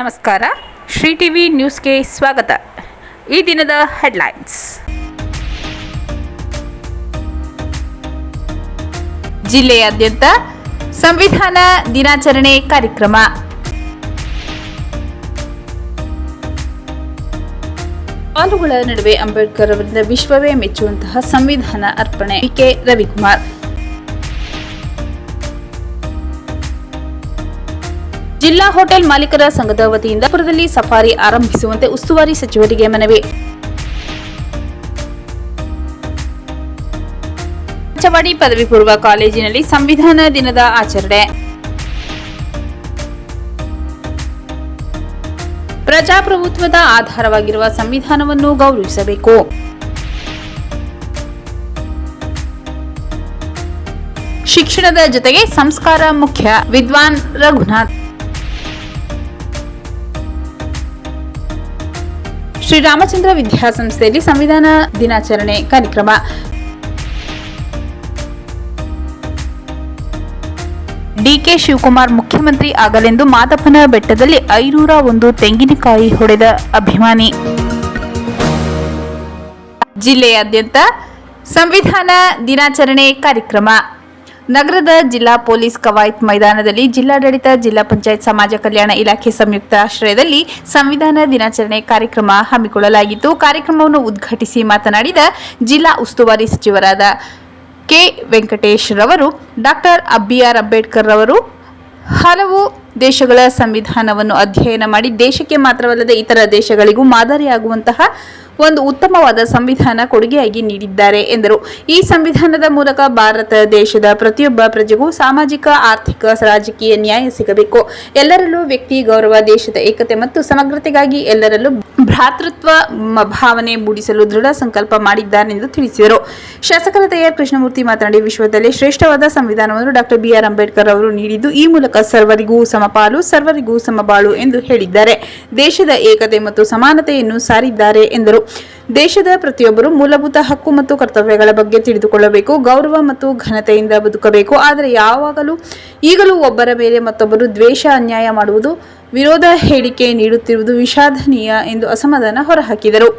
ನಮಸ್ಕಾರ. ಶ್ರೀ ಟಿವಿ ನ್ಯೂಸ್ಗೆ ಸ್ವಾಗತ. ಈ ದಿನದ ಹೆಡ್ಲೈನ್ಸ್. ಜಿಲ್ಲೆಯಾದ್ಯಂತ ಸಂವಿಧಾನ ದಿನಾಚರಣೆ ಕಾರ್ಯಕ್ರಮ. ಸವಾಲುಗಳ ನಡುವೆ ಅಂಬೇಡ್ಕರ್ ಅವರಿಂದ ವಿಶ್ವವೇ ಮೆಚ್ಚುವಂತಹ ಸಂವಿಧಾನ ಅರ್ಪಣೆ ಕೆ. ರವಿಕುಮಾರ್. ಜಿಲ್ಲಾ ಹೋಟೆಲ್ ಮಾಲೀಕರ ಸಂಘದ ವತಿಯಿಂದ ಪುರದಲ್ಲಿ ಸಫಾರಿ ಆರಂಭಿಸುವಂತೆ ಉಸ್ತುವಾರಿ ಸಚಿವರಿಗೆ ಮನವಿ. ಚವಾಡಿ ಪದವಿ ಪೂರ್ವ ಕಾಲೇಜಿನಲ್ಲಿ ಸಂವಿಧಾನ ದಿನದ ಆಚರಣೆ. ಪ್ರಜಾಪ್ರಭುತ್ವದ ಆಧಾರವಾಗಿರುವ ಸಂವಿಧಾನವನ್ನು ಗೌರವಿಸಬೇಕು. ಶಿಕ್ಷಣದ ಜೊತೆಗೆ ಸಂಸ್ಕಾರ ಮುಖ್ಯ. ವಿದ್ವಾನ್ ರಘುನಾಥ್. ಶ್ರೀರಾಮಚಂದ್ರ ವಿದ್ಯಾಸಂಸ್ಥೆಯಲ್ಲಿ ಸಂವಿಧಾನ ದಿನಾಚರಣೆ ಕಾರ್ಯಕ್ರಮ. ಡಿಕೆ ಶಿವಕುಮಾರ್ ಮುಖ್ಯಮಂತ್ರಿ ಆಗಲೆಂದು ಮಾದಪ್ಪನ ಬೆಟ್ಟದಲ್ಲಿ ಐನೂರ ಒಂದು ತೆಂಗಿನಕಾಯಿ ಹೊಡೆದ ಅಭಿಮಾನಿ. ಜಿಲ್ಲೆಯಾದ್ಯಂತ ಸಂವಿಧಾನ ದಿನಾಚರಣೆ ಕಾರ್ಯಕ್ರಮ. ನಗರದ ಜಿಲ್ಲಾ ಪೊಲೀಸ್ ಕವಾಯತ್ ಮೈದಾನದಲ್ಲಿ ಜಿಲ್ಲಾಡಳಿತ, ಜಿಲ್ಲಾ ಪಂಚಾಯತ್ ಸಮಾಜ ಕಲ್ಯಾಣ ಇಲಾಖೆ ಸಂಯುಕ್ತ ಆಶ್ರಯದಲ್ಲಿ ಸಂವಿಧಾನ ದಿನಾಚರಣೆ ಕಾರ್ಯಕ್ರಮ ಹಮ್ಮಿಕೊಳ್ಳಲಾಗಿತ್ತು. ಕಾರ್ಯಕ್ರಮವನ್ನು ಉದ್ಘಾಟಿಸಿ ಮಾತನಾಡಿದ ಜಿಲ್ಲಾ ಉಸ್ತುವಾರಿ ಸಚಿವರಾದ ಕೆ. ವೆಂಕಟೇಶ್ ರವರು ಡಾಕ್ಟರ್ ಅಬ್ಬಿಆರ್ ಅಂಬೇಡ್ಕರ್ ರವರು, ಹಲವು ದೇಶಗಳ ಸಂವಿಧಾನವನ್ನು ಅಧ್ಯಯನ ಮಾಡಿ ದೇಶಕ್ಕೆ ಮಾತ್ರವಲ್ಲದೆ ಇತರ ದೇಶಗಳಿಗೂ ಮಾದರಿಯಾಗುವಂತಹ ಒಂದು ಉತ್ತಮವಾದ ಸಂವಿಧಾನ ಕೊಡುಗೆಯಾಗಿ ನೀಡಿದ್ದಾರೆ ಎಂದರು. ಈ ಸಂವಿಧಾನದ ಮೂಲಕ ಭಾರತ ದೇಶದ ಪ್ರತಿಯೊಬ್ಬ ಪ್ರಜೆಗೂ ಸಾಮಾಜಿಕ, ಆರ್ಥಿಕ, ರಾಜಕೀಯ ನ್ಯಾಯ ಸಿಗಬೇಕು. ಎಲ್ಲರಲ್ಲೂ ವ್ಯಕ್ತಿ, ಗೌರವ, ದೇಶದ ಏಕತೆ ಮತ್ತು ಸಮಗ್ರತೆಗಾಗಿ ಎಲ್ಲರಲ್ಲೂ ಭ್ರಾತೃತ್ವ ಭಾವನೆ ಮೂಡಿಸಲು ದೃಢ ಸಂಕಲ್ಪ ಮಾಡಿದ್ದಾರೆಂದು ತಿಳಿಸಿದರು. ಶಾಸಕರ ತಯಾರ್ ಕೃಷ್ಣಮೂರ್ತಿ ಮಾತನಾಡಿ, ವಿಶ್ವದಲ್ಲೇ ಶ್ರೇಷ್ಠವಾದ ಸಂವಿಧಾನವನ್ನು ಡಾಕ್ಟರ್ ಬಿಆರ್ ಅಂಬೇಡ್ಕರ್ ಅವರು ನೀಡಿದ್ದು, ಈ ಮೂಲಕ ಸರ್ವರಿಗೂ ಸಮಪಾಲು, ಸರ್ವರಿಗೂ ಸಮಬಾಳು ಎಂದು ಹೇಳಿದ್ದಾರೆ. ದೇಶದ ಏಕತೆ ಮತ್ತು ಸಮಾನತೆಯನ್ನು ಸಾರಿದ್ದಾರೆ ಎಂದರು. ದೇಶದ ಪ್ರತಿಯೊಬ್ಬರು ಮೂಲಭೂತ ಹಕ್ಕು ಮತ್ತು ಕರ್ತವ್ಯಗಳ ಬಗ್ಗೆ ತಿಳಿದುಕೊಳ್ಳಬೇಕು, ಗೌರವ ಮತ್ತು ಘನತೆಯಿಂದ ಬದುಕಬೇಕು. ಆದರೆ ಯಾವಾಗಲೂ ಈಗಲೂ ಒಬ್ಬರ ಮೇಲೆ ಮತ್ತೊಬ್ಬರು ದ್ವೇಷ, ಅನ್ಯಾಯ ಮಾಡುವುದು ವಿರೋಧ, ಹೇಳಿಕೆ ನೀಡುತ್ತಿರುವುದು ವಿಷಾದನೀಯ ಎಂದು ಅಸಮಾಧಾನ ಹೊರಹಾಕಿದರು.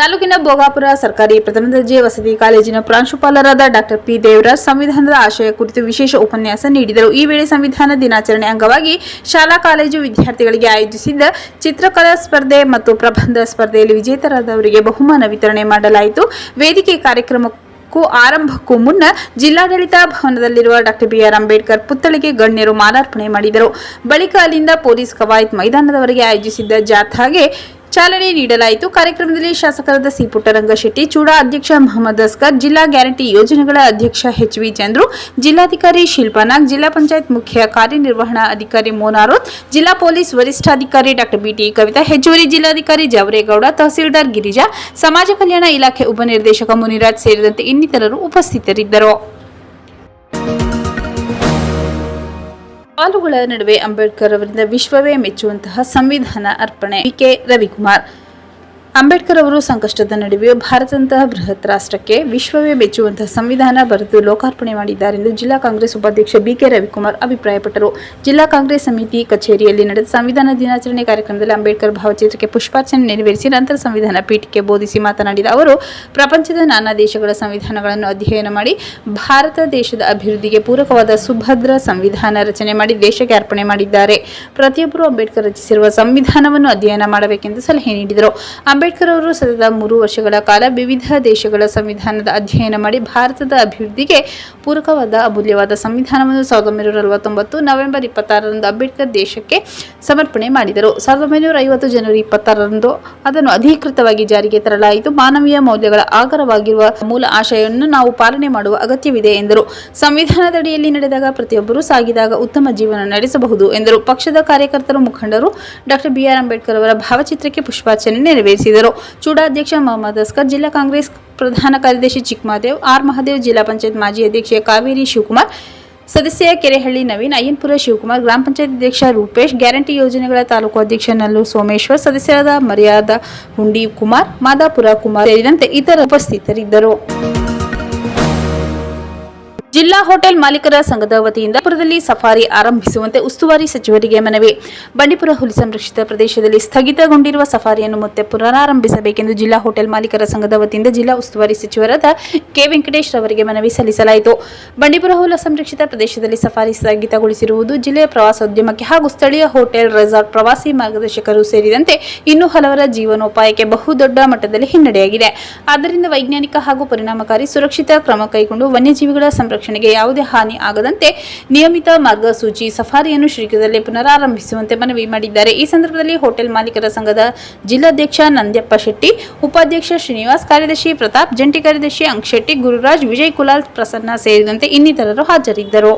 ತಾಲೂಕಿನ ಭೋಗಾಪುರ ಸರ್ಕಾರಿ ಪ್ರಥಮ ದರ್ಜೆ ವಸತಿ ಕಾಲೇಜಿನ ಪ್ರಾಂಶುಪಾಲರಾದ ಡಾಕ್ಟರ್ ಪಿ ದೇವರಾಜ್ ಸಂವಿಧಾನದ ಆಶಯ ಕುರಿತು ವಿಶೇಷ ಉಪನ್ಯಾಸ ನೀಡಿದರು. ಈ ವೇಳೆ ಸಂವಿಧಾನ ದಿನಾಚರಣೆ ಅಂಗವಾಗಿ ಶಾಲಾ ಕಾಲೇಜು ವಿದ್ಯಾರ್ಥಿಗಳಿಗೆ ಆಯೋಜಿಸಿದ್ದ ಚಿತ್ರಕಲಾ ಸ್ಪರ್ಧೆ ಮತ್ತು ಪ್ರಬಂಧ ಸ್ಪರ್ಧೆಯಲ್ಲಿ ವಿಜೇತರಾದವರಿಗೆ ಬಹುಮಾನ ವಿತರಣೆ ಮಾಡಲಾಯಿತು. ವೇದಿಕೆ ಕಾರ್ಯಕ್ರಮಕ್ಕೂ ಆರಂಭಕ್ಕೂ ಮುನ್ನ ಜಿಲ್ಲಾಡಳಿತ ಭವನದಲ್ಲಿರುವ ಡಾಕ್ಟರ್ ಬಿಆರ್ ಅಂಬೇಡ್ಕರ್ ಪುತ್ಥಳಿಗೆ ಗಣ್ಯರು ಮಾಲಾರ್ಪಣೆ ಮಾಡಿದರು. ಬಳಿಕ ಅಲ್ಲಿಂದ ಪೊಲೀಸ್ ಕವಾಯತ್ ಮೈದಾನದವರೆಗೆ ಆಯೋಜಿಸಿದ್ದ ಜಾಥಾಗೆ ಚಾಲನೆ ನೀಡಲಾಯಿತು. ಕಾರ್ಯಕ್ರಮದಲ್ಲಿ ಶಾಸಕರಾದ ಸಿ ಪುಟ್ಟರಂಗಶೆಟ್ಟಿ ಚೂಡಾ ಅಧ್ಯಕ್ಷ ಮೊಹಮ್ಮದ್ ಅಸ್ಕರ್, ಜಿಲ್ಲಾ ಗ್ಯಾರಂಟಿ ಯೋಜನೆಗಳ ಅಧ್ಯಕ್ಷ ಎಚ್ ವಿ ಚಂದ್ರು, ಜಿಲ್ಲಾಧಿಕಾರಿ ಶಿಲ್ಪಾನಾಗ್ ಜಿಲ್ಲಾ ಪಂಚಾಯತ್ ಮುಖ್ಯ ಕಾರ್ಯನಿರ್ವಹಣಾ ಅಧಿಕಾರಿ ಮೋನಾರೋತ್, ಜಿಲ್ಲಾ ಪೊಲೀಸ್ ವರಿಷ್ಠಾಧಿಕಾರಿ ಡಾಕ್ಟರ್ ಬಿಟಿ ಕವಿತಾ, ಹೆಚ್ಚುವರಿ ಜಿಲ್ಲಾಧಿಕಾರಿ ಜವರೇಗೌಡ, ತಹಸೀಲ್ದಾರ್ ಗಿರಿಜಾ, ಸಮಾಜ ಕಲ್ಯಾಣ ಇಲಾಖೆ ಉಪನಿರ್ದೇಶಕ ಮುನಿರಾಜ್ ಸೇರಿದಂತೆ ಇನ್ನಿತರರು ಉಪಸ್ಥಿತರಿದ್ದರು. ಸವಾಲುಗಳ ನಡುವೆ ಅಂಬೇಡ್ಕರ್ ಅವರಿಂದ ವಿಶ್ವವೇ ಮೆಚ್ಚುವಂತಹ ಸಂವಿಧಾನ ಅರ್ಪಣೆ ಕೆ. ರವಿಕುಮಾರ್. ಅಂಬೇಡ್ಕರ್ ಅವರು ಸಂಕಷ್ಟದ ನಡುವೆಯೂ ಭಾರತದಂತಹ ಬೃಹತ್ ರಾಷ್ಟ್ರಕ್ಕೆ ವಿಶ್ವವೇ ಮೆಚ್ಚುವಂತಹ ಸಂವಿಧಾನ ಬರೆದು ಲೋಕಾರ್ಪಣೆ ಮಾಡಿದ್ದಾರೆ ಎಂದು ಜಿಲ್ಲಾ ಕಾಂಗ್ರೆಸ್ ಉಪಾಧ್ಯಕ್ಷ ಬಿಕೆ ರವಿಕುಮಾರ್ ಅಭಿಪ್ರಾಯಪಟ್ಟರು. ಜಿಲ್ಲಾ ಕಾಂಗ್ರೆಸ್ ಸಮಿತಿ ಕಚೇರಿಯಲ್ಲಿ ನಡೆದ ಸಂವಿಧಾನ ದಿನಾಚರಣೆ ಕಾರ್ಯಕ್ರಮದಲ್ಲಿ ಅಂಬೇಡ್ಕರ್ ಭಾವಚಿತ್ರಕ್ಕೆ ಪುಷ್ಪಾರ್ಚನೆ ನೆರವೇರಿಸಿ ನಂತರ ಸಂವಿಧಾನ ಪೀಠಕ್ಕೆ ಬೋಧಿಸಿ ಮಾತನಾಡಿದ ಅವರು, ಪ್ರಪಂಚದ ನಾನಾ ದೇಶಗಳ ಸಂವಿಧಾನಗಳನ್ನು ಅಧ್ಯಯನ ಮಾಡಿ ಭಾರತ ದೇಶದ ಅಭಿವೃದ್ಧಿಗೆ ಪೂರಕವಾದ ಸುಭದ್ರ ಸಂವಿಧಾನ ರಚನೆ ಮಾಡಿ ದೇಶಕ್ಕೆ ಅರ್ಪಣೆ ಮಾಡಿದ್ದಾರೆ. ಪ್ರತಿಯೊಬ್ಬರು ಅಂಬೇಡ್ಕರ್ ರಚಿಸಿರುವ ಸಂವಿಧಾನವನ್ನು ಅಧ್ಯಯನ ಮಾಡಬೇಕೆಂದು ಸಲಹೆ ನೀಡಿದರು. ಅಂಬೇಡ್ಕರ್ ಅವರು ಸತತ ಮೂರು ವರ್ಷಗಳ ಕಾಲ ವಿವಿಧ ದೇಶಗಳ ಸಂವಿಧಾನದ ಅಧ್ಯಯನ ಮಾಡಿ ಭಾರತದ ಅಭಿವೃದ್ಧಿಗೆ ಪೂರಕವಾದ ಅಮೂಲ್ಯವಾದ ಸಂವಿಧಾನವನ್ನು ಸಾವಿರದ ಒಂಬೈನೂರ ನಲವತ್ತೊಂಬತ್ತು ನವೆಂಬರ್ ಇಪ್ಪತ್ತಾರರಂದು ಅಂಬೇಡ್ಕರ್ ದೇಶಕ್ಕೆ ಸಮರ್ಪಣೆ ಮಾಡಿದರು. ಸಾವಿರದ ಒಂಬೈನೂರ ಐವತ್ತು ಜನವರಿ ಇಪ್ಪತ್ತಾರರಂದು ಅದನ್ನು ಅಧಿಕೃತವಾಗಿ ಜಾರಿಗೆ ತರಲಾಯಿತು. ಮಾನವೀಯ ಮೌಲ್ಯಗಳ ಆಗರವಾಗಿರುವ ಮೂಲ ಆಶಯವನ್ನು ನಾವು ಪಾಲನೆ ಮಾಡುವ ಅಗತ್ಯವಿದೆ ಎಂದರು. ಸಂವಿಧಾನದಡಿಯಲ್ಲಿ ನಡೆದಾಗ ಪ್ರತಿಯೊಬ್ಬರೂ ಸಾಗಿದಾಗ ಉತ್ತಮ ಜೀವನ ನಡೆಸಬಹುದು ಎಂದರು. ಪಕ್ಷದ ಕಾರ್ಯಕರ್ತರು ಮುಖಂಡರು ಡಾಕ್ಟರ್ ಬಿಆರ್ ಅಂಬೇಡ್ಕರ್ ಅವರ ಭಾವಚಿತ್ರಕ್ಕೆ ಪುಷ್ಪಾರ್ಚನೆ ನೆರವೇರಿಸಿದರು. ಚೂಡಾಧ್ಯಕ್ಷ ಮೊಹಮ್ಮದ್ ಅಸ್ಕರ್, ಜಿಲ್ಲಾ ಕಾಂಗ್ರೆಸ್ ಪ್ರಧಾನ ಕಾರ್ಯದರ್ಶಿ ಚಿಕ್ಕಮಹದೇವ್, ಆರ್ ಮಹದೇವ್, ಜಿಲ್ಲಾ ಪಂಚಾಯತ್ ಮಾಜಿ ಅಧ್ಯಕ್ಷೆ ಕಾವೇರಿ ಶಿವಕುಮಾರ್, ಸದಸ್ಯ ಕೆರೆಹಳ್ಳಿ ನವೀನ್ ಅಯ್ಯನ್ಪುರ ಶಿವಕುಮಾರ್, ಗ್ರಾಮ ಪಂಚಾಯತ್ ಅಧ್ಯಕ್ಷ ರೂಪೇಶ್, ಗ್ಯಾರಂಟಿ ಯೋಜನೆಗಳ ತಾಲೂಕು ಅಧ್ಯಕ್ಷ ನಲ್ಲು ಸೋಮೇಶ್ವರ್, ಸದಸ್ಯರಾದ ಮರ್ಯಾದ ಹುಂಡಿ ಕುಮಾರ್, ಮಾದಾಪುರ ಕುಮಾರ್ ಸೇರಿದಂತೆ ಇತರ ಉಪಸ್ಥಿತರಿದ್ದರು. ಜಿಲ್ಲಾ ಹೋಟೆಲ್ ಮಾಲೀಕರ ಸಂಘದ ವತಿಯಿಂದ ಪುರದಲ್ಲಿ ಸಫಾರಿ ಆರಂಭಿಸುವಂತೆ ಉಸ್ತುವಾರಿ ಸಚಿವರಿಗೆ ಮನವಿ. ಬಂಡೀಪುರ ಹುಲಿ ಸಂರಕ್ಷಿತ ಪ್ರದೇಶದಲ್ಲಿ ಸ್ಥಗಿತಗೊಂಡಿರುವ ಸಫಾರಿಯನ್ನು ಮತ್ತೆ ಪುನರಾರಂಭಿಸಬೇಕೆಂದು ಜಿಲ್ಲಾ ಹೋಟೆಲ್ ಮಾಲೀಕರ ಸಂಘದ ವತಿಯಿಂದ ಜಿಲ್ಲಾ ಉಸ್ತುವಾರಿ ಸಚಿವರಾದ ಕೆ ವೆಂಕಟೇಶ್ ರವರಿಗೆ ಮನವಿ ಸಲ್ಲಿಸಲಾಯಿತು. ಬಂಡೀಪುರ ಹುಲ ಸಂರಕ್ಷಿತ ಪ್ರದೇಶದಲ್ಲಿ ಸಫಾರಿ ಸ್ಥಗಿತಗೊಳಿಸಿರುವುದು ಜಿಲ್ಲೆಯ ಪ್ರವಾಸೋದ್ಯಮಕ್ಕೆ ಹಾಗೂ ಸ್ಥಳೀಯ ಹೋಟೆಲ್, ರೆಸಾರ್ಟ್, ಪ್ರವಾಸಿ ಮಾರ್ಗದರ್ಶಕರು ಸೇರಿದಂತೆ ಇನ್ನೂ ಹಲವರ ಜೀವನೋಪಾಯಕ್ಕೆ ಬಹುದೊಡ್ಡ ಮಟ್ಟದಲ್ಲಿ ಹಿನ್ನಡೆಯಾಗಿದೆ. ಆದ್ದರಿಂದ ವೈಜ್ಞಾನಿಕ ಹಾಗೂ ಪರಿಣಾಮಕಾರಿ ಸುರಕ್ಷಿತ ಕ್ರಮ ಕೈಗೊಂಡು ವನ್ಯಜೀವಿಗಳ ಸಂರಕ್ಷಣೆಗೆ ಯಾವುದೇ ಹಾನಿ ಆಗದಂತೆ ನಿಯಮಿತ ಮಾರ್ಗಸೂಚಿ ಸಫಾರಿಯನ್ನು ಶೀಘ್ರದಲ್ಲೇ ಪುನರಾರಂಭಿಸುವಂತೆ ಮನವಿ ಮಾಡಿದ್ದಾರೆ. ಈ ಸಂದರ್ಭದಲ್ಲಿ ಹೋಟೆಲ್ ಮಾಲೀಕರ ಸಂಘದ ಜಿಲ್ಲಾಧ್ಯಕ್ಷ ನಂದ್ಯಪ್ಪ ಶೆಟ್ಟಿ, ಉಪಾಧ್ಯಕ್ಷ ಶ್ರೀನಿವಾಸ್, ಕಾರ್ಯದರ್ಶಿ ಪ್ರತಾಪ್, ಜಂಟಿ ಕಾರ್ಯದರ್ಶಿ ಅಂಕ್ಷೆಟ್ಟಿ ಗುರುರಾಜ್, ವಿಜಯ್ ಕುಲಾಲ್ ಪ್ರಸನ್ನ ಸೇರಿದಂತೆ ಇನ್ನಿತರರು ಹಾಜರಿದ್ದರು.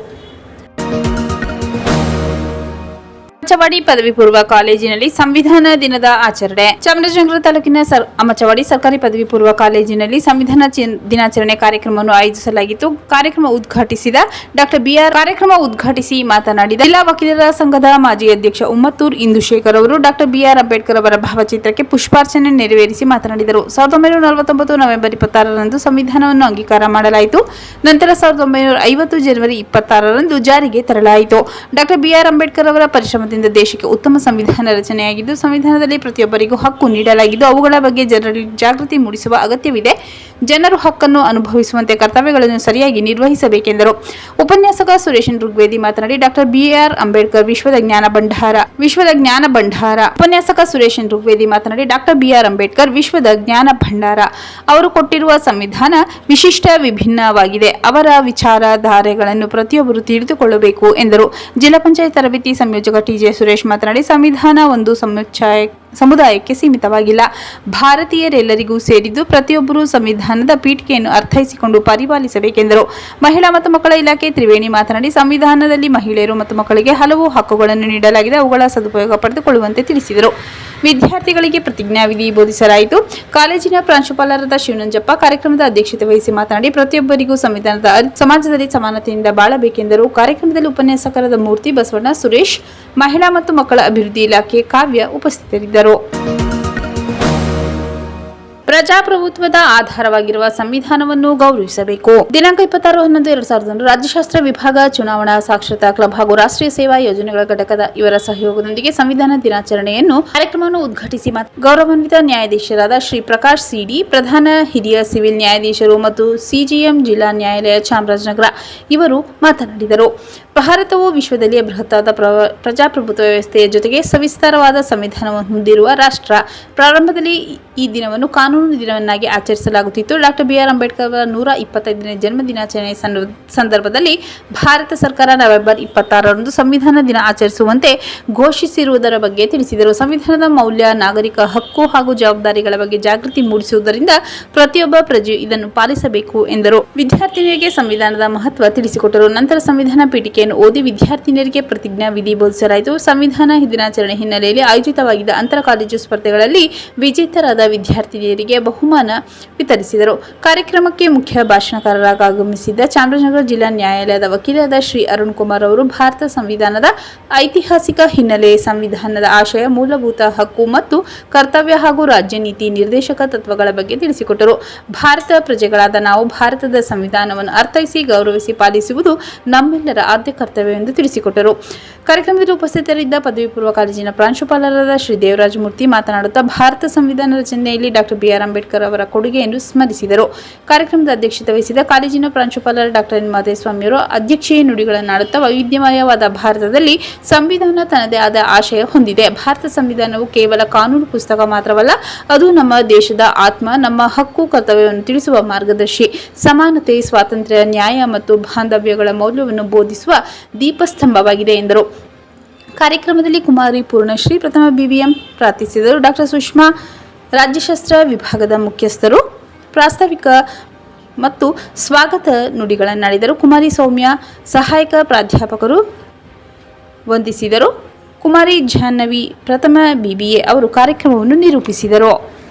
ಅಮಚವಾಡಿ ಪದವಿ ಪೂರ್ವ ಕಾಲೇಜಿನಲ್ಲಿ ಸಂವಿಧಾನ ದಿನದ ಆಚರಣೆ. ಚಾಮರಾಜನಗರ ತಾಲೂಕಿನ ಸರ್ ಅಮಚವಾಡಿ ಸರ್ಕಾರಿ ಪದವಿ ಪೂರ್ವ ಕಾಲೇಜಿನಲ್ಲಿ ಸಂವಿಧಾನ ದಿನಾಚರಣೆ ಕಾರ್ಯಕ್ರಮವನ್ನು ಆಯೋಜಿಸಲಾಗಿತ್ತು. ಕಾರ್ಯಕ್ರಮ ಉದ್ಘಾಟಿಸಿದ ಡಾಕ್ಟರ್ ಬಿಆರ್ ಕಾರ್ಯಕ್ರಮ ಉದ್ಘಾಟಿಸಿ ಮಾತನಾಡಿದ ಜಿಲ್ಲಾ ವಕೀಲರ ಸಂಘದ ಮಾಜಿ ಅಧ್ಯಕ್ಷ ಉಮ್ಮತ್ತೂರ್ ಇಂದುಶೇಖರ್ ಅವರು ಡಾಕ್ಟರ್ ಬಿಆರ್ ಅಂಬೇಡ್ಕರ್ ಅವರ ಭಾವಚಿತ್ರಕ್ಕೆ ಪುಷ್ಪಾರ್ಚನೆ ನೆರವೇರಿಸಿ ಮಾತನಾಡಿದರು. ಸಾವಿರದ ಒಂಬೈನೂರ ನಲವತ್ತೊಂಬತ್ತು ನವೆಂಬರ್ ಇಪ್ಪತ್ತಾರರಂದು ಸಂವಿಧಾನವನ್ನು ಅಂಗೀಕಾರ ಮಾಡಲಾಯಿತು. ನಂತರ ಸಾವಿರದ ಒಂಬೈನೂರ ಐವತ್ತು ಜನವರಿ ಇಪ್ಪತ್ತಾರರಂದು ಜಾರಿಗೆ ತರಲಾಯಿತು. ಡಾಕ್ಟರ್ ಬಿಆರ್ ಅಂಬೇಡ್ಕರ್ ಅವರ ಪರಿಶ್ರಮದಿಂದ ದೇಶಕ್ಕೆ ಉತ್ತಮ ಸಂವಿಧಾನ ರಚನೆಯಾಗಿದ್ದು ಸಂವಿಧಾನದಲ್ಲಿ ಪ್ರತಿಯೊಬ್ಬರಿಗೂ ಹಕ್ಕು ನೀಡಲಾಗಿದ್ದು ಅವುಗಳ ಬಗ್ಗೆ ಜನರಲ್ಲಿ ಜಾಗೃತಿ ಮೂಡಿಸುವ ಅಗತ್ಯವಿದೆ. ಜನರು ಹಕ್ಕನ್ನು ಅನುಭವಿಸುವಂತೆ ಕರ್ತವ್ಯಗಳನ್ನು ಸರಿಯಾಗಿ ನಿರ್ವಹಿಸಬೇಕೆಂದರು. ಉಪನ್ಯಾಸಕ ಸುರೇಶನ್ ಋಗ್ವೇದಿ ಮಾತನಾಡಿ ಡಾಕ್ಟರ್ ಬಿಆರ್ ಅಂಬೇಡ್ಕರ್ ವಿಶ್ವದ ಜ್ಞಾನ ಭಂಡಾರ, ವಿಶ್ವದ ಜ್ಞಾನ ಭಂಡಾರ. ಉಪನ್ಯಾಸಕ ಸುರೇಶನ್ ಋಗ್ವೇದಿ ಮಾತನಾಡಿ ಡಾಕ್ಟರ್ ಬಿಆರ್ ಅಂಬೇಡ್ಕರ್ ವಿಶ್ವದ ಜ್ಞಾನ ಭಂಡಾರ. ಅವರು ಕೊಟ್ಟಿರುವ ಸಂವಿಧಾನ ವಿಶಿಷ್ಟ, ವಿಭಿನ್ನವಾಗಿದೆ. ಅವರ ವಿಚಾರಧಾರೆಗಳನ್ನು ಪ್ರತಿಯೊಬ್ಬರು ತಿಳಿದುಕೊಳ್ಳಬೇಕು ಎಂದರು. ಜಿಲ್ಲಾ ಪಂಚಾಯತ್ ತರಬೇತಿ ಸಂಯೋಜಕ ಟಿಜೆ ಸುರೇಶ್ ಮಾತನಾಡಿ, ಸಂವಿಧಾನ ಒಂದು ಸಮುಚ್ಛಾಯ ಸಮುದಾಯಕ್ಕೆ ಸೀಮಿತವಾಗಿಲ್ಲ. ಭಾರತೀಯರೆಲ್ಲರಿಗೂ ಸೇರಿದ್ದು ಪ್ರತಿಯೊಬ್ಬರೂ ಸಂವಿಧಾನದ ಪೀಠಿಕೆಯನ್ನು ಅರ್ಥೈಸಿಕೊಂಡು ಪರಿಪಾಲಿಸಬೇಕೆಂದರು. ಮಹಿಳಾ ಮತ್ತು ಮಕ್ಕಳ ಇಲಾಖೆ ತ್ರಿವೇಣಿ ಮಾತನಾಡಿ, ಸಂವಿಧಾನದಲ್ಲಿ ಮಹಿಳೆಯರು ಮತ್ತು ಮಕ್ಕಳಿಗೆ ಹಲವು ಹಕ್ಕುಗಳನ್ನು ನೀಡಲಾಗಿದೆ. ಅವುಗಳ ಸದುಪಯೋಗ ಪಡೆದುಕೊಳ್ಳುವಂತೆ ತಿಳಿಸಿದರು. ವಿದ್ಯಾರ್ಥಿಗಳಿಗೆ ಪ್ರತಿಜ್ಞಾವಿಧಿ ಬೋಧಿಸಲಾಯಿತು. ಕಾಲೇಜಿನ ಪ್ರಾಂಶುಪಾಲರಾದ ಶಿವನಂಜಪ್ಪ ಕಾರ್ಯಕ್ರಮದ ಅಧ್ಯಕ್ಷತೆ ವಹಿಸಿ ಮಾತನಾಡಿ, ಪ್ರತಿಯೊಬ್ಬರಿಗೂ ಸಂವಿಧಾನದ ಸಮಾಜದಲ್ಲಿ ಸಮಾನತೆಯಿಂದ ಬಾಳಬೇಕೆಂದರು. ಕಾರ್ಯಕ್ರಮದಲ್ಲಿ ಉಪನ್ಯಾಸಕರಾದ ಮೂರ್ತಿ ಬಸವಣ್ಣ, ಸುರೇಶ್, ಮಹಿಳಾ ಮತ್ತು ಮಕ್ಕಳ ಅಭಿವೃದ್ಧಿ ಇಲಾಖೆ ಕಾವ್ಯ ಉಪಸ್ಥಿತರಿದ್ದರು. ಪ್ರಜಾಪ್ರಭುತ್ವದ ಆಧಾರವಾಗಿರುವ ಸಂವಿಧಾನವನ್ನು ಗೌರವಿಸಬೇಕು. ದಿನಾಂಕ ಇಪ್ಪತ್ತಾರು ಹನ್ನೊಂದು, ಎರಡ್ ಸಾವಿರದ ಒಂದು, ರಾಜ್ಯಶಾಸ್ತ್ರ ವಿಭಾಗ, ಚುನಾವಣಾ ಸಾಕ್ಷರತಾ ಕ್ಲಬ್ ಹಾಗೂ ರಾಷ್ಟ್ರೀಯ ಸೇವಾ ಯೋಜನೆಗಳ ಘಟಕದ ಇವರ ಸಹಯೋಗದೊಂದಿಗೆ ಸಂವಿಧಾನ ದಿನಾಚರಣೆಯನ್ನು ಕಾರ್ಯಕ್ರಮವನ್ನು ಉದ್ಘಾಟಿಸಿ ಗೌರವಾನ್ವಿತ ನ್ಯಾಯಾಧೀಶರಾದ ಶ್ರೀ ಪ್ರಕಾಶ್ ಸಿಡಿ, ಪ್ರಧಾನ ಹಿರಿಯ ಸಿವಿಲ್ ನ್ಯಾಯಾಧೀಶರು ಮತ್ತು ಸಿಜಿಎಂ ಜಿಲ್ಲಾ ನ್ಯಾಯಾಲಯ ಚಾಮರಾಜನಗರ ಇವರು ಮಾತನಾಡಿದರು. ಭಾರತವು ವಿಶ್ವದಲ್ಲಿಯೇ ಬೃಹತ್ತಾದ ಪ್ರ- ಪ್ರಜಾಪ್ರಭುತ್ವ ವ್ಯವಸ್ಥೆಯ ಜೊತೆಗೆ ಸವಿಸ್ತಾರವಾದ ಸಂವಿಧಾನವನ್ನು ಹೊಂದಿರುವ ರಾಷ್ಟ್ರ. ಪ್ರಾರಂಭದಲ್ಲಿ ಈ- ದಿನವನ್ನು ಕಾನೂನು ದಿನವನ್ನಾಗಿ ಆಚರಿಸಲಾಗುತ್ತಿತ್ತು. ಡಾಕ್ಟರ್ ಬಿಆರ್ ಅಂಬೇಡ್ಕರ್ ಅವರ ನೂರ ಇಪ್ಪತ್ತೈದನೇ ಜನ್ಮ ದಿನಾಚರಣೆ ಸಂದ- ಸಂದರ್ಭದಲ್ಲಿ ಭಾರತ ಸರ್ಕಾರ ನವೆಂಬರ್ ಇಪ್ಪತ್ತಾರರಂದು ಸಂವಿಧಾನ ದಿನ ಆಚರಿಸುವಂತೆ ಘೋಷಿಸಿರುವುದರ ಬಗ್ಗೆ ತಿಳಿಸಿದರು. ಸಂವಿಧಾನದ ಮೌಲ್ಯ, ನಾಗರಿಕ ಹಕ್ಕು ಹಾಗೂ ಜವಾಬ್ದಾರಿಗಳ ಬಗ್ಗೆ ಜಾಗೃತಿ ಮೂಡಿಸುವುದರಿಂದ ಪ್ರತಿಯೊಬ್ಬ ಪ್ರಜೆ ಇದನ್ನು ಪಾಲಿಸಬೇಕು ಎಂದರು. ವಿದ್ಯಾರ್ಥಿನಿಯರಿಗೆ ಸಂವಿಧಾನದ ಮಹತ್ವ ತಿಳಿಸಿಕೊಟ್ಟರು. ನಂತರ ಸಂವಿಧಾನ ಪೀಠಿಕೆಯನ್ನು ಓದಿ ವಿದ್ಯಾರ್ಥಿನಿಯರಿಗೆ ಪ್ರತಿಜ್ಞಾ ವಿಧಿ ಬೋಧಿಸಲಾಯಿತು. ಸಂವಿಧಾನ ದಿನಾಚರಣೆ ಹಿನ್ನೆಲೆಯಲ್ಲಿ ಆಯೋಜಿತವಾಗಿದ್ದ ಅಂತರ ಕಾಲೇಜು ಸ್ಪರ್ಧೆಗಳಲ್ಲಿ ವಿಜೇತರಾದ ವಿದ್ಯಾರ್ಥಿನಿಯರಿಗೆ ಬಹುಮಾನ ವಿತರಿಸಿದರು. ಕಾರ್ಯಕ್ರಮಕ್ಕೆ ಮುಖ್ಯ ಭಾಷಣಕಾರರಾಗಿ ಆಗಮಿಸಿದ್ದ ಚಾಮರಾಜನಗರ ಜಿಲ್ಲಾ ನ್ಯಾಯಾಲಯದ ವಕೀಲರಾದ ಶ್ರೀ ಅರುಣ್ ಕುಮಾರ್ ಅವರು ಭಾರತ ಸಂವಿಧಾನದ ಐತಿಹಾಸಿಕ ಹಿನ್ನೆಲೆ, ಸಂವಿಧಾನದ ಆಶಯ, ಮೂಲಭೂತ ಹಕ್ಕು ಮತ್ತು ಕರ್ತವ್ಯ ಹಾಗೂ ರಾಜ್ಯ ನೀತಿ ನಿರ್ದೇಶಕ ತತ್ವಗಳ ಬಗ್ಗೆ ತಿಳಿಸಿಕೊಟ್ಟರು. ಭಾರತ ಪ್ರಜೆಗಳಾದ ನಾವು ಭಾರತದ ಸಂವಿಧಾನವನ್ನು ಅರ್ಥೈಸಿ ಗೌರವಿಸಿ ಪಾಲಿಸುವುದು ನಮ್ಮೆಲ್ಲರ ಆದ್ಯ ಕರ್ತವ್ಯ ಎಂದು ತಿಳಿಸಿಕೊಟ್ಟರು. ಕಾರ್ಯಕ್ರಮದಲ್ಲಿ ಉಪಸ್ಥಿತರಿದ್ದ ಪದವಿ ಪೂರ್ವ ಕಾಲೇಜಿನ ಪ್ರಾಂಶುಪಾಲರಾದ ಶ್ರೀ ದೇವರಾಜ ಮೂರ್ತಿ ಮಾತನಾಡುತ್ತಾ ಭಾರತ ಸಂವಿಧಾನ ರಚನೆಯಲ್ಲಿ ಡಾಕ್ಟರ್ ಬಿ. ಆರ್. ಅಂಬೇಡ್ಕರ್ ಅವರ ಕೊಡುಗೆಯನ್ನು ಸ್ಮರಿಸಿದರು. ಕಾರ್ಯಕ್ರಮದ ಅಧ್ಯಕ್ಷತೆ ವಹಿಸಿದ ಕಾಲೇಜಿನ ಪ್ರಾಂಶುಪಾಲರ ಡಾಕ್ಟರ್ ಎನ್. ಮಾದೇಸ್ವಾಮಿಯವರು ಅಧ್ಯಕ್ಷೀಯ ನುಡಿಗಳನ್ನಾಡುತ್ತಾ ವೈವಿಧ್ಯಮಯವಾದ ಭಾರತದಲ್ಲಿ ಸಂವಿಧಾನ ತನ್ನದೇ ಆದ ಆಶಯ ಹೊಂದಿದೆ. ಭಾರತ ಸಂವಿಧಾನವು ಕೇವಲ ಕಾನೂನು ಪುಸ್ತಕ ಮಾತ್ರವಲ್ಲ, ಅದು ನಮ್ಮ ದೇಶದ ಆತ್ಮ, ನಮ್ಮ ಹಕ್ಕು, ಕರ್ತವ್ಯವನ್ನು ತಿಳಿಸುವ ಮಾರ್ಗದರ್ಶಿ. ಸಮಾನತೆ, ಸ್ವಾತಂತ್ರ್ಯ, ನ್ಯಾಯ ಮತ್ತು ಬಾಂಧವ್ಯಗಳ ಮೌಲ್ಯವನ್ನು ಬೋಧಿಸುವ ದೀಪಸ್ತಂಭವಾಗಿದೆ ಎಂದರು. ಕಾರ್ಯಕ್ರಮದಲ್ಲಿ ಕುಮಾರಿ ಪೂರ್ಣಶ್ರೀ, ಪ್ರಥಮ ಬಿಬಿಎಂ ಪ್ರಾರ್ಥಿಸಿದರು. ಡಾಕ್ಟರ್ ಸುಷ್ಮಾ, ರಾಜ್ಯಶಾಸ್ತ್ರ ವಿಭಾಗದ ಮುಖ್ಯಸ್ಥರು, ಪ್ರಾಸ್ತಾವಿಕ ಮತ್ತು ಸ್ವಾಗತ ನುಡಿಗಳನ್ನಾಡಿದರು ಕುಮಾರಿ ಸೌಮ್ಯ, ಸಹಾಯಕ ಪ್ರಾಧ್ಯಾಪಕರು ವಂದಿಸಿದರು. ಕುಮಾರಿ ಜಾಹ್ನವಿ, ಪ್ರಥಮ ಬಿಬಿಎ ಅವರು ಕಾರ್ಯಕ್ರಮವನ್ನು ನಿರೂಪಿಸಿದರು.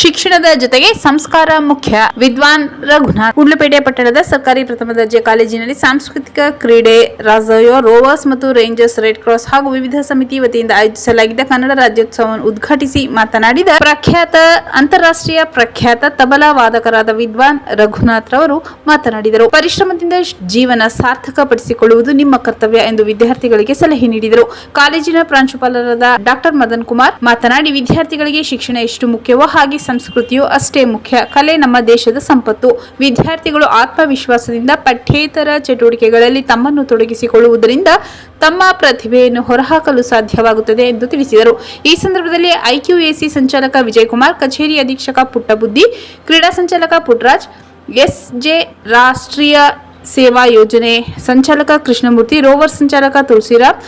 ಶಿಕ್ಷಣದ ಜೊತೆಗೆ ಸಂಸ್ಕಾರ ಮುಖ್ಯ. ವಿದ್ವಾನ್ ರಘುನಾಥ್ ಕುಡ್ಲಪೇಟೆ ಪಟ್ಟಣದ ಸರ್ಕಾರಿ ಪ್ರಥಮ ದರ್ಜೆ ಕಾಲೇಜಿನಲ್ಲಿ ಸಾಂಸ್ಕೃತಿಕ ಕ್ರೀಡೆ, ರಾಜಯೋ, ರೋವರ್ಸ್ ಮತ್ತು ರೇಂಜರ್ಸ್ ರೆಡ್ ಕ್ರಾಸ್ ಹಾಗೂ ವಿವಿಧ ಸಮಿತಿ ವತಿಯಿಂದ ಆಯೋಜಿಸಲಾಗಿದ್ದ ಕನ್ನಡ ರಾಜ್ಯೋತ್ಸವವನ್ನು ಉದ್ಘಾಟಿಸಿ ಮಾತನಾಡಿದ ಪ್ರಖ್ಯಾತ, ಅಂತಾರಾಷ್ಟ್ರೀಯ ಪ್ರಖ್ಯಾತ ತಬಲಾ ವಾದಕರಾದ ವಿದ್ವಾನ್ ರಘುನಾಥ್ ರವರು ಮಾತನಾಡಿದರು. ಪರಿಶ್ರಮದಿಂದ ಜೀವನ ಸಾರ್ಥಕಪಡಿಸಿಕೊಳ್ಳುವುದು ನಿಮ್ಮ ಕರ್ತವ್ಯ ಎಂದು ವಿದ್ಯಾರ್ಥಿಗಳಿಗೆ ಸಲಹೆ ನೀಡಿದರು. ಕಾಲೇಜಿನ ಪ್ರಾಂಶುಪಾಲರಾದ ಡಾಕ್ಟರ್ ಮದನ್ ಕುಮಾರ್ ಮಾತನಾಡಿ, ವಿದ್ಯಾರ್ಥಿಗಳಿಗೆ ಶಿಕ್ಷಣ ಎಷ್ಟು ಮುಖ್ಯವೋ ಹಾಗೆ ಸಂಸ್ಕೃತಿಯು ಅಷ್ಟೇ ಮುಖ್ಯ. ಕಲೆ ನಮ್ಮ ದೇಶದ ಸಂಪತ್ತು. ವಿದ್ಯಾರ್ಥಿಗಳು ಆತ್ಮವಿಶ್ವಾಸದಿಂದ ಪಠ್ಯೇತರ ಚಟುವಟಿಕೆಗಳಲ್ಲಿ ತಮ್ಮನ್ನು ತೊಡಗಿಸಿಕೊಳ್ಳುವುದರಿಂದ ತಮ್ಮ ಪ್ರತಿಭೆಯನ್ನು ಹೊರಹಾಕಲು ಸಾಧ್ಯವಾಗುತ್ತದೆ ಎಂದು ತಿಳಿಸಿದರು. ಈ ಸಂದರ್ಭದಲ್ಲಿ ಐಕ್ಯೂಎಸಿ ಸಂಚಾಲಕ ವಿಜಯಕುಮಾರ್, ಕಚೇರಿ ಅಧೀಕ್ಷಕ ಪುಟ್ಟಬುದ್ಧಿ, ಕ್ರೀಡಾ ಸಂಚಾಲಕ ಪುಟ್ಟರಾಜ್ ಎಸ್ಜೆ ರಾಷ್ಟ್ರೀಯ ಸೇವಾ ಯೋಜನೆ ಸಂಚಾಲಕ ಕೃಷ್ಣಮೂರ್ತಿ, ರೋವರ್ ಸಂಚಾಲಕ ತುಳಸಿರಾಮ್,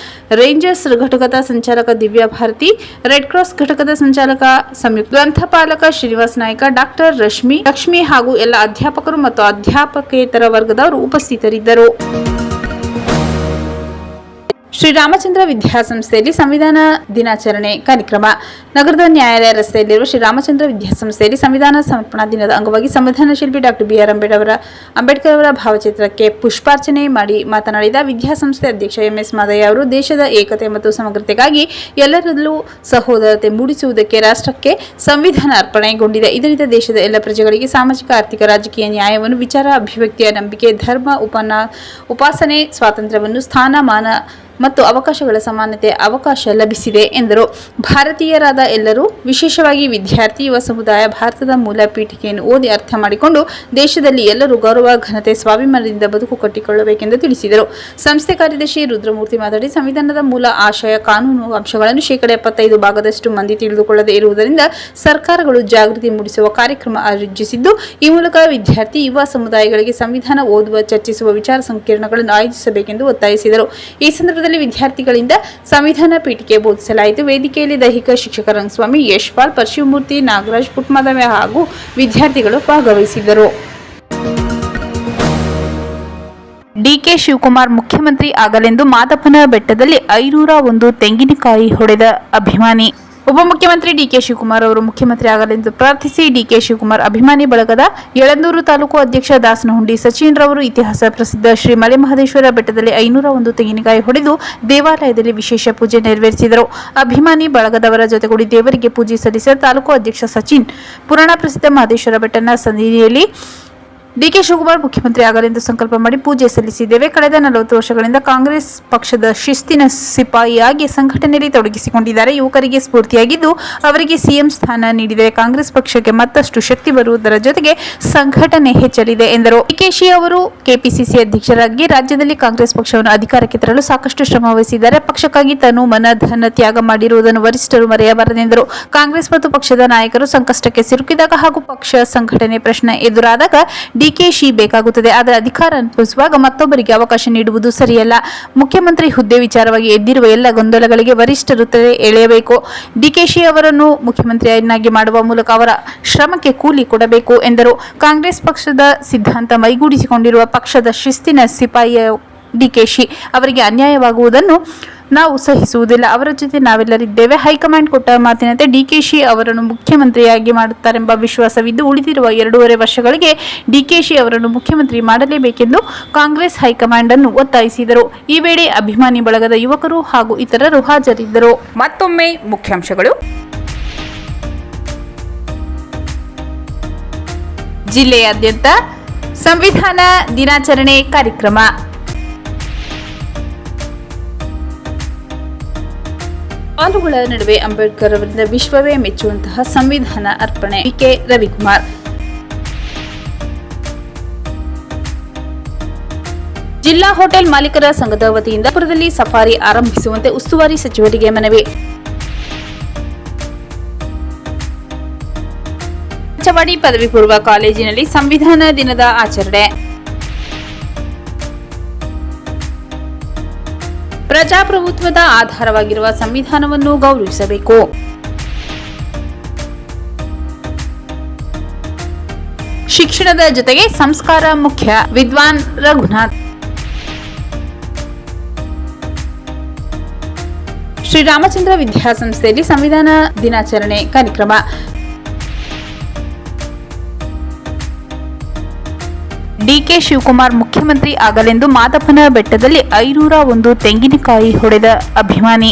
ರೇಂಜರ್ಸ್ ಘಟಕದ ಸಂಚಾಲಕ ದಿವ್ಯಾ ಭಾರತಿ, ರೆಡ್ ಕ್ರಾಸ್ ಘಟಕದ ಸಂಚಾಲಕ ಸಂಯುಕ್ತ ಗ್ರಂಥಪಾಲಕ ಶ್ರೀನಿವಾಸ ನಾಯಕ, ಡಾಕ್ಟರ್ ರಶ್ಮಿ, ಲಕ್ಷ್ಮಿ ಹಾಗೂ ಎಲ್ಲ ಅಧ್ಯಾಪಕರು ಮತ್ತು ಅಧ್ಯಾಪಕೇತರ ವರ್ಗದವರು ಉಪಸ್ಥಿತರಿದ್ದರು. ಶ್ರೀರಾಮಚಂದ್ರ ವಿದ್ಯಾಸಂಸ್ಥೆಯಲ್ಲಿ ಸಂವಿಧಾನ ದಿನಾಚರಣೆ ಕಾರ್ಯಕ್ರಮ. ನಗರದ ನ್ಯಾಯಾಲಯ ರಸ್ತೆಯಲ್ಲಿರುವ ಶ್ರೀರಾಮಚಂದ್ರ ವಿದ್ಯಾಸಂಸ್ಥೆಯಲ್ಲಿ ಸಂವಿಧಾನ ಸಮರ್ಪಣಾ ದಿನದ ಅಂಗವಾಗಿ ಸಂವಿಧಾನ ಶಿಲ್ಪಿ ಡಾಕ್ಟರ್ ಬಿಆರ್ ಅಂಬೇಡ್ ಅವರ, ಅಂಬೇಡ್ಕರ್ ಅವರ ಭಾವಚಿತ್ರಕ್ಕೆ ಪುಷ್ಪಾರ್ಚನೆ ಮಾಡಿ ಮಾತನಾಡಿದ ವಿದ್ಯಾಸಂಸ್ಥೆ ಅಧ್ಯಕ್ಷ ಎಂಎಸ್ ಮಾದಯ್ಯ ಅವರು, ದೇಶದ ಏಕತೆ ಮತ್ತು ಸಮಗ್ರತೆಗಾಗಿ ಎಲ್ಲರಲ್ಲೂ ಸಹೋದರತೆ ಮೂಡಿಸುವುದಕ್ಕೆ ರಾಷ್ಟ್ರಕ್ಕೆ ಸಂವಿಧಾನ ಅರ್ಪಣೆಗೊಂಡಿದೆ. ಇದರಿಂದ ದೇಶದ ಎಲ್ಲ ಪ್ರಜೆಗಳಿಗೆ ಸಾಮಾಜಿಕ, ಆರ್ಥಿಕ, ರಾಜಕೀಯ ನ್ಯಾಯವನ್ನು, ವಿಚಾರ, ಅಭಿವ್ಯಕ್ತಿಯ ನಂಬಿಕೆ, ಧರ್ಮ, ಉಪನ, ಉಪಾಸನೆ, ಸ್ವಾತಂತ್ರ್ಯವನ್ನು ಸ್ಥಾನಮಾನ ಮತ್ತು ಅವಕಾಶಗಳ ಸಮಾನತೆ ಅವಕಾಶ ಲಭಿಸಿದೆ ಎಂದರು. ಭಾರತೀಯರಾದ ಎಲ್ಲರೂ, ವಿಶೇಷವಾಗಿ ವಿದ್ಯಾರ್ಥಿ ಯುವ ಸಮುದಾಯ ಭಾರತದ ಮೂಲ ಪೀಠಿಕೆಯನ್ನು ಓದಿ ಅರ್ಥ ಮಾಡಿಕೊಂಡು ದೇಶದಲ್ಲಿ ಎಲ್ಲರೂ ಗೌರವ, ಘನತೆ, ಸ್ವಾಭಿಮಾನದಿಂದ ಬದುಕು ಕಟ್ಟಿಕೊಳ್ಳಬೇಕೆಂದು ತಿಳಿಸಿದರು. ಸಂಸ್ಥೆ ಕಾರ್ಯದರ್ಶಿ ರುದ್ರಮೂರ್ತಿ ಮಾತನಾಡಿ, ಸಂವಿಧಾನದ ಮೂಲ ಆಶಯ, ಕಾನೂನು ಅಂಶಗಳನ್ನು ಶೇಕಡ ಎಪ್ಪತ್ತೈದು ಭಾಗದಷ್ಟು ಮಂದಿ ತಿಳಿದುಕೊಳ್ಳದೇ ಇರುವುದರಿಂದ ಸರ್ಕಾರಗಳು ಜಾಗೃತಿ ಮೂಡಿಸುವ ಕಾರ್ಯಕ್ರಮ ಆಯೋಜಿಸಿದ್ದು, ಈ ಮೂಲಕ ವಿದ್ಯಾರ್ಥಿ, ಯುವ ಸಮುದಾಯಗಳಿಗೆ ಸಂವಿಧಾನ ಓದುವ, ಚರ್ಚಿಸುವ ವಿಚಾರ ಸಂಕಿರಣಗಳನ್ನು ಆಯೋಜಿಸಬೇಕೆಂದು ಒತ್ತಾಯಿಸಿದರು. ಈ ಸಂದರ್ಭದಲ್ಲಿ ವಿದ್ಯಾರ್ಥಿಗಳಿಂದ ಸಂವಿಧಾನ ಪೀಠಕ್ಕೆ ಬೋಧಿಸಲಾಯಿತು. ವೇದಿಕೆಯಲ್ಲಿ ದೈಹಿಕ ಶಿಕ್ಷಕ ರಂಗಸ್ವಾಮಿ ಯಶ್ಪಾಲ್ ಪರಶಿವಮೂರ್ತಿ ನಾಗರಾಜ್ ಪುಟ್ಮದವೆ ಹಾಗೂ ವಿದ್ಯಾರ್ಥಿಗಳು ಭಾಗವಹಿಸಿದರು ಡಿಕೆ ಶಿವಕುಮಾರ್ ಮುಖ್ಯಮಂತ್ರಿ ಆಗಲೆಂದು ಮಾದಪ್ಪನ ಬೆಟ್ಟದಲ್ಲಿ ಐನೂರ ಒಂದು ತೆಂಗಿನಕಾಯಿ ಹೊಡೆದ ಅಭಿಮಾನಿ. ಉಪಮುಖ್ಯಮಂತ್ರಿ ಡಿಕೆ ಶಿವಕುಮಾರ್ ಅವರು ಮುಖ್ಯಮಂತ್ರಿ ಆಗಲೆಂದು ಪ್ರಾರ್ಥಿಸಿ ಡಿಕೆ ಶಿವಕುಮಾರ್ ಅಭಿಮಾನಿ ಬಳಗದ ಯಳಂದೂರು ತಾಲೂಕು ಅಧ್ಯಕ್ಷ ದಾಸನಹುಂಡಿ ಸಚಿನ್ ರವರು ಇತಿಹಾಸ ಪ್ರಸಿದ್ಧ ಶ್ರೀ ಮಲೆ ಮಹದೇಶ್ವರ ಬೆಟ್ಟದಲ್ಲಿ ಐನೂರ ಒಂದು ತೆಂಗಿನಕಾಯಿ ಹೊಡೆದು ದೇವಾಲಯದಲ್ಲಿ ವಿಶೇಷ ಪೂಜೆ ನೆರವೇರಿಸಿದರು. ಅಭಿಮಾನಿ ಬಳಗದವರ ಜೊತೆಗೂಡಿ ದೇವರಿಗೆ ಪೂಜೆ ಸಲ್ಲಿಸಿದ ತಾಲೂಕು ಅಧ್ಯಕ್ಷ ಸಚಿನ್. ಪುರಾಣ ಪ್ರಸಿದ್ಧ ಮಹದೇಶ್ವರ ಬೆಟ್ಟನ ಸನ್ನಿಧಿಯಲ್ಲಿ ಡಿಕೆ ಶಿವಕುಮಾರ್ ಮುಖ್ಯಮಂತ್ರಿ ಆಗಲೆಂದು ಸಂಕಲ್ಪ ಮಾಡಿ ಪೂಜೆ ಸಲ್ಲಿಸಿದ್ದೇವೆ. ಕಳೆದ ನಲವತ್ತು ವರ್ಷಗಳಿಂದ ಕಾಂಗ್ರೆಸ್ ಪಕ್ಷದ ಶಿಸ್ತಿನ ಸಿಪಾಯಿಯಾಗಿ ಸಂಘಟನೆಯಲ್ಲಿ ತೊಡಗಿಸಿಕೊಂಡಿದ್ದಾರೆ. ಯುವಕರಿಗೆ ಸ್ಫೂರ್ತಿಯಾಗಿದ್ದು ಅವರಿಗೆ ಸಿಎಂ ಸ್ಥಾನ ನೀಡಿದರೆ ಕಾಂಗ್ರೆಸ್ ಪಕ್ಷಕ್ಕೆ ಮತ್ತಷ್ಟು ಶಕ್ತಿ ಬರುವುದರ ಜೊತೆಗೆ ಸಂಘಟನೆ ಹೆಚ್ಚಲಿದೆ ಎಂದರು. ಡಿಕೆಶಿ ಅವರು ಕೆಪಿಸಿಸಿ ಅಧ್ಯಕ್ಷರಾಗಿ ರಾಜ್ಯದಲ್ಲಿ ಕಾಂಗ್ರೆಸ್ ಪಕ್ಷವನ್ನು ಅಧಿಕಾರಕ್ಕೆ ತರಲು ಸಾಕಷ್ಟು ಶ್ರಮ ವಹಿಸಿದ್ದಾರೆ. ಪಕ್ಷಕ್ಕಾಗಿ ತನು ಮನ, ಧನ ತ್ಯಾಗ ಮಾಡಿರುವುದನ್ನು ವರಿಷ್ಠರು ಮರೆಯಬಾರದೆಂದರು. ಕಾಂಗ್ರೆಸ್ ಮತ್ತು ಪಕ್ಷದ ನಾಯಕರು ಸಂಕಷ್ಟಕ್ಕೆ ಸಿಲುಕಿದಾಗ ಹಾಗೂ ಪಕ್ಷ ಸಂಘಟನೆ ಪ್ರಶ್ನೆ ಎದುರಾದಾಗ ಡಿಕೆಶಿ ಬೇಕಾಗುತ್ತದೆ. ಆದರೆ ಅಧಿಕಾರ ಅನುಭವಿಸುವಾಗ ಮತ್ತೊಬ್ಬರಿಗೆ ಅವಕಾಶ ನೀಡುವುದು ಸರಿಯಲ್ಲ. ಮುಖ್ಯಮಂತ್ರಿ ಹುದ್ದೆ ವಿಚಾರವಾಗಿ ಎದ್ದಿರುವ ಎಲ್ಲ ಗೊಂದಲಗಳಿಗೆ ವರಿಷ್ಠರು ತೆರೆ ಎಳೆಯಬೇಕು. ಡಿಕೆಶಿ ಅವರನ್ನು ಮುಖ್ಯಮಂತ್ರಿಯನ್ನಾಗಿ ಮಾಡುವ ಮೂಲಕ ಅವರ ಶ್ರಮಕ್ಕೆ ಕೂಲಿ ಕೊಡಬೇಕು ಎಂದರು. ಕಾಂಗ್ರೆಸ್ ಪಕ್ಷದ ಸಿದ್ಧಾಂತ ಮೈಗೂಡಿಸಿಕೊಂಡಿರುವ ಪಕ್ಷದ ಶಿಸ್ತಿನ ಸಿಪಾಯಿಯ ಡಿಕೆಶಿ ಅವರಿಗೆ ಅನ್ಯಾಯವಾಗುವುದನ್ನು ನಾವು ಸಹಿಸುವುದಿಲ್ಲ. ಅವರ ಜೊತೆ ನಾವೆಲ್ಲರಿದ್ದೇವೆ. ಹೈಕಮಾಂಡ್ ಕೊಟ್ಟ ಮಾತಿನಂತೆ ಡಿಕೆಶಿ ಅವರನ್ನು ಮುಖ್ಯಮಂತ್ರಿಯಾಗಿ ಮಾಡುತ್ತಾರೆಂಬ ವಿಶ್ವಾಸವಿದ್ದು, ಉಳಿದಿರುವ ಎರಡೂವರೆ ವರ್ಷಗಳಿಗೆ ಡಿಕೆಶಿ ಅವರನ್ನು ಮುಖ್ಯಮಂತ್ರಿ ಮಾಡಲೇಬೇಕೆಂದು ಕಾಂಗ್ರೆಸ್ ಹೈಕಮಾಂಡ್ ಅನ್ನು ಒತ್ತಾಯಿಸಿದರು. ಈ ವೇಳೆ ಅಭಿಮಾನಿ ಬಳಗದ ಯುವಕರು ಹಾಗೂ ಇತರರು ಹಾಜರಿದ್ದರು. ಮತ್ತೊಮ್ಮೆ ಮುಖ್ಯಾಂಶಗಳು. ಜಿಲ್ಲೆಯಾದ್ಯಂತ ಸಂವಿಧಾನ ದಿನಾಚರಣೆ ಕಾರ್ಯಕ್ರಮ. ಪಾಲುಗಳ ನಡುವೆ ಅಂಬೇಡ್ಕರ್ ಅವರಿಂದ ವಿಶ್ವವೇ ಮೆಚ್ಚುವಂತಹ ಸಂವಿಧಾನ ಅರ್ಪಣೆ ಕೆ. ರವಿಕುಮಾರ್. ಜಿಲ್ಲಾ ಹೋಟೆಲ್ ಮಾಲೀಕರ ಸಂಘದ ವತಿಯಿಂದ ಪುರದಲ್ಲಿ ಸಫಾರಿ ಆರಂಭಿಸುವಂತೆ ಉಸ್ತುವಾರಿ ಸಚಿವರಿಗೆ ಮನವಿ. ಚವಾಡಿ ಪದವಿ ಪೂರ್ವ ಕಾಲೇಜಿನಲ್ಲಿ ಸಂವಿಧಾನ ದಿನದ ಆಚರಣೆ. ಪ್ರಜಾಪ್ರಭುತ್ವದ ಆಧಾರವಾಗಿರುವ ಸಂವಿಧಾನವನ್ನು ಗೌರವಿಸಬೇಕು. ಶಿಕ್ಷಣದ ಜೊತೆಗೆ ಸಂಸ್ಕಾರ ಮುಖ್ಯ ವಿದ್ವಾನ್ ರಘುನಾಥ್. ಶ್ರೀರಾಮಚಂದ್ರ ವಿದ್ಯಾಸಂಸ್ಥೆಯಲ್ಲಿ ಸಂವಿಧಾನ ದಿನಾಚರಣೆ ಕಾರ್ಯಕ್ರಮ. ಡಿಕೆ ಶಿವಕುಮಾರ್ ಮುಖ್ಯಮಂತ್ರಿ ಆಗಲೆಂದು ಮಾದಪ್ಪನ ಬೆಟ್ಟದಲ್ಲಿ ಐನೂರ ಒಂದು ತೆಂಗಿನಕಾಯಿ ಹೊಡೆದ ಅಭಿಮಾನಿ